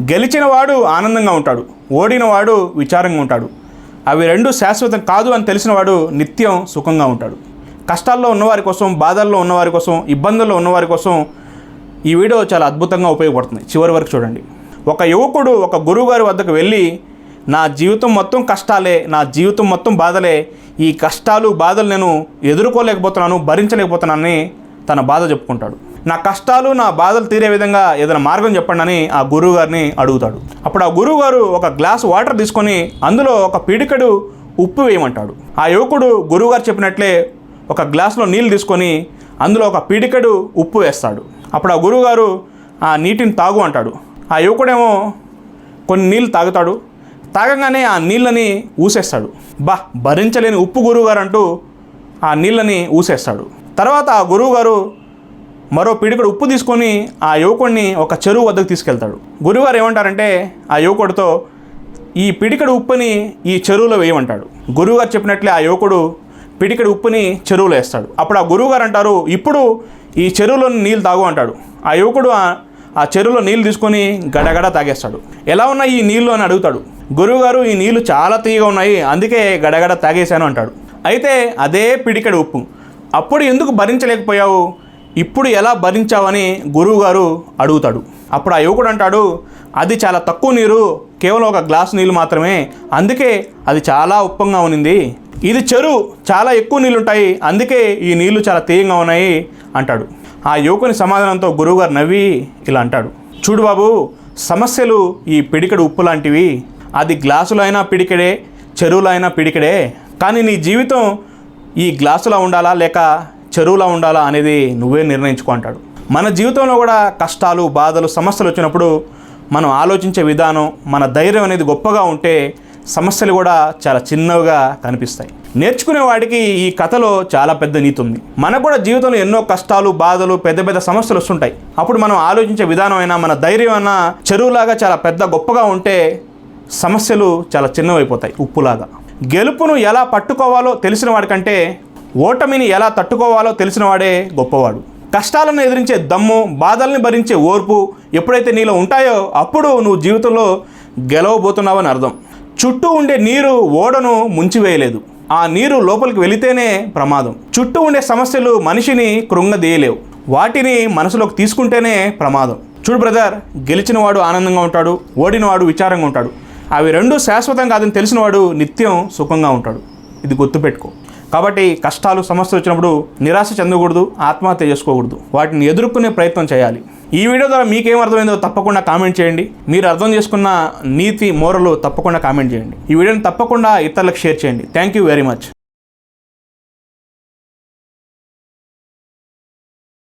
గెలిచిన వాడు ఆనందంగా ఉంటాడు ఓడినవాడు విచారంగా ఉంటాడు. అవి రెండు శాశ్వతం కాదు అని తెలిసినవాడు నిత్యం సుఖంగా ఉంటాడు. కష్టాల్లో ఉన్నవారి కోసం బాధల్లో ఉన్నవారి కోసం ఇబ్బందుల్లో ఉన్నవారి కోసం ఈ వీడియో చాలా అద్భుతంగా ఉపయోగపడుతుంది. చివరి వరకు చూడండి. ఒక యువకుడు ఒక గురువుగారి వద్దకు వెళ్ళి నా జీవితం మొత్తం కష్టాలే నా జీవితం మొత్తం బాధలే ఈ కష్టాలు బాధలు నేను ఎదుర్కోలేకపోతున్నాను భరించలేకపోతున్నానని తన బాధ చెప్పుకుంటాడు. నా కష్టాలు నా బాధలు తీరే విధంగా ఏదైనా మార్గం చెప్పండి అని ఆ గురువు గారిని అడుగుతాడు. అప్పుడు ఆ గురువు గారు ఒక గ్లాస్ వాటర్ తీసుకొని అందులో ఒక పిడికడు ఉప్పు వేయమంటాడు. ఆ యువకుడు గురువుగారు చెప్పినట్లే ఒక గ్లాసులో నీళ్ళు తీసుకొని అందులో ఒక పిడికడు ఉప్పు వేస్తాడు. అప్పుడు ఆ గురువుగారు ఆ నీటిని తాగు అంటాడు. ఆ యువకుడేమో కొన్ని నీళ్ళు తాగుతాడు. తాగంగానే ఆ నీళ్ళని ఊసేస్తాడు. బా భరించలేని ఉప్పు గురువుగారు అంటూ ఆ నీళ్ళని ఊసేస్తాడు. తర్వాత ఆ గురువుగారు మరో పిడికడు ఉప్పు తీసుకొని ఆ యువకుడిని ఒక చెరువు వద్దకు తీసుకెళ్తాడు. గురువారు ఏమంటారంటే ఆ యువకుడితో ఈ పిడికడు ఉప్పుని ఈ చెరువులో వేయమంటాడు. గురువుగారు చెప్పినట్లే ఆ యువకుడు పిడికడు ఉప్పుని చెరువులో వేస్తాడు. అప్పుడు ఆ గురువుగారు అంటారు ఇప్పుడు ఈ చెరువులో నీళ్ళు తాగు అంటాడు. ఆ యువకుడు ఆ- ఆ చెరువులో నీళ్ళు తీసుకొని గడగడ తాగేస్తాడు. ఎలా ఉన్నాయి ఈ నీళ్ళు? అని అడుగుతాడు. గురువుగారు ఈ నీళ్ళు చాలా తీయగా ఉన్నాయి అందుకే గడగడ తాగేశాను అంటాడు. అయితే అదే పిడికడు ఉప్పు. అప్పుడు ఎందుకు భరించలేకపోయావు? ఇప్పుడు ఎలా భరించావని గురువుగారు అడుగుతాడు. అప్పుడు ఆ యువకుడు అంటాడు అది చాలా తక్కువ నీరు కేవలం ఒక గ్లాసు నీళ్ళు మాత్రమే. అందుకే అది చాలా ఉప్పంగా ఉన్నింది. ఇది చెరువు చాలా ఎక్కువ నీళ్ళు ఉంటాయి అందుకే ఈ నీళ్ళు చాలా తీయంగా ఉన్నాయి అంటాడు. ఆ యువకుని సమాధానంతో గురువుగారు నవ్వి ఇలా అంటాడు. చూడు బాబు సమస్యలు ఈ పిడికెడు ఉప్పు లాంటివి. అది గ్లాసులో అయినా పిడికెడే చెరువులో అయినా పిడికెడే. కానీ నీ జీవితం ఈ గ్లాసులో ఉండాలా లేక చెరువులా ఉండాలా అనేది నువ్వే నిర్ణయించుకో అంటాడు. మన జీవితంలో కూడా కష్టాలు బాధలు సమస్యలు వచ్చినప్పుడు మనం ఆలోచించే విధానం మన ధైర్యం అనేది గొప్పగా ఉంటే సమస్యలు కూడా చాలా చిన్నవిగా కనిపిస్తాయి. నేర్చుకునే వాడికి ఈ కథలో చాలా పెద్ద నీతి ఉంది. మనకు కూడా జీవితంలో ఎన్నో కష్టాలు బాధలు పెద్ద పెద్ద సమస్యలు వస్తుంటాయి. అప్పుడు మనం ఆలోచించే విధానం అయినా మన ధైర్యం అయినా చెరువులాగా చాలా పెద్ద గొప్పగా ఉంటే సమస్యలు చాలా చిన్నవైపోతాయి ఉప్పులాగా. గెలుపును ఎలా పట్టుకోవాలో తెలిసిన వాడికంటే ఓటమిని ఎలా తట్టుకోవాలో తెలిసిన వాడే గొప్పవాడు. కష్టాలను ఎదిరించే దమ్ము బాధల్ని భరించే ఓర్పు ఎప్పుడైతే నీలో ఉంటాయో అప్పుడు నువ్వు జీవితంలో గెలవబోతున్నావని అర్థం. చుట్టూ ఉండే నీరు ఓడను ముంచివేయలేదు. ఆ నీరు లోపలికి వెళితేనే ప్రమాదం. చుట్టూ ఉండే సమస్యలు మనిషిని కృంగదీయలేవు. వాటిని మనసులోకి తీసుకుంటేనే ప్రమాదం. చూడు బ్రదర్ గెలిచినవాడు ఆనందంగా ఉంటాడు ఓడినవాడు విచారంగా ఉంటాడు. అవి రెండు శాశ్వతం కాదని తెలిసినవాడు నిత్యం సుఖంగా ఉంటాడు. ఇది గుర్తుపెట్టుకో. కాబట్టి కష్టాలు సమస్యలు వచ్చినప్పుడు నిరాశ చెందకూడదు ఆత్మహత్య చేసుకోకూడదు. వాటిని ఎదుర్కొనే ప్రయత్నం చేయాలి. ఈ వీడియో ద్వారా మీకేం అర్థమైందో తప్పకుండా కామెంట్ చేయండి. మీరు అర్థం చేసుకున్న నీతి మోరలు తప్పకుండా కామెంట్ చేయండి. ఈ వీడియోని తప్పకుండా ఇతరులకు షేర్ చేయండి. Thank you very much